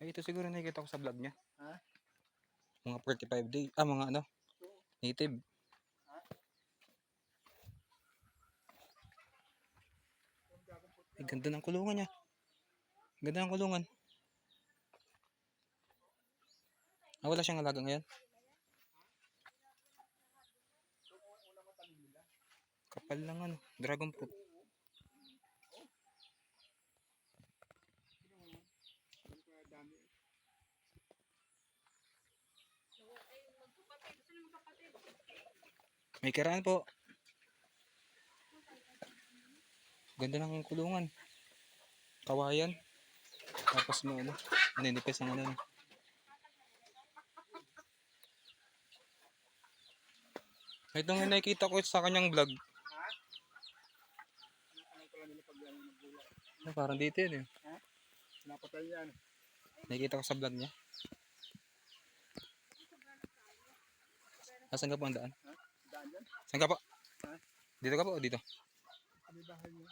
Ay, ito siguro nakikita ko sa vlog niya. Ha? Mga 45 days. Ah, mga ano? Native. Ay, ganda ng kulungan niya. Ganda ng kulungan. Ah, wala siyang alaga ngayon? Kapal lang ano. Dragon fruit. May kiraan po. Ganda ng kulungan. Kawayan. Tapos may ano. Naninipis ang ano. Ito nga nakikita ko sa kanyang vlog. Ano ano. Ah, Parang dito yun eh. Napatay yan. Nakikita ko sa vlog niya. Asan ka po ang daan? Yan. Saan ka po? Dito ka po o dito? Ano bahay mo?